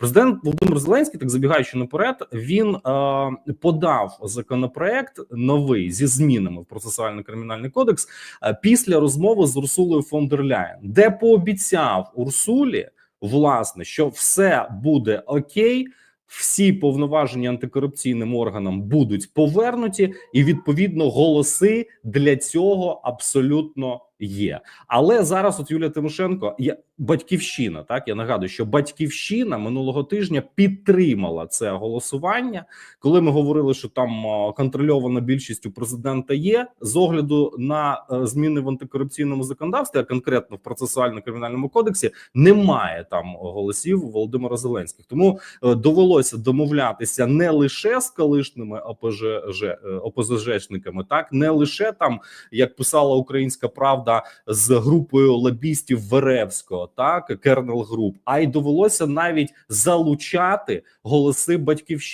Президент Володимир Зеленський, так забігаючи наперед, він е, подав законопроект новий зі змінами в процесуальний кримінальний кодекс е, після розмови з Урсулою фон дер Ляєн, де пообіцяв Урсулі власне, що все буде окей. Всі повноваження антикорупційним органам будуть повернуті, і відповідно голоси для цього абсолютно є. Але зараз, от Юлія Тимошенко, я батьківщина. Так я нагадую, що батьківщина минулого тижня підтримала це голосування, коли ми говорили, що там контрольована більшість у президента є з огляду на е, зміни в антикорупційному законодавстві, а конкретно в процесуально-кримінальному кодексі, немає там голосів Володимира Зеленських. Тому е, довелося домовлятися не лише з колишніми ОПЖ, е, ОПЗЖниками, так не лише там, як писала Українська Правда, з групою лобістів Веревського, так Кернел Груп, а й довелося навіть залучати голоси батьківщини.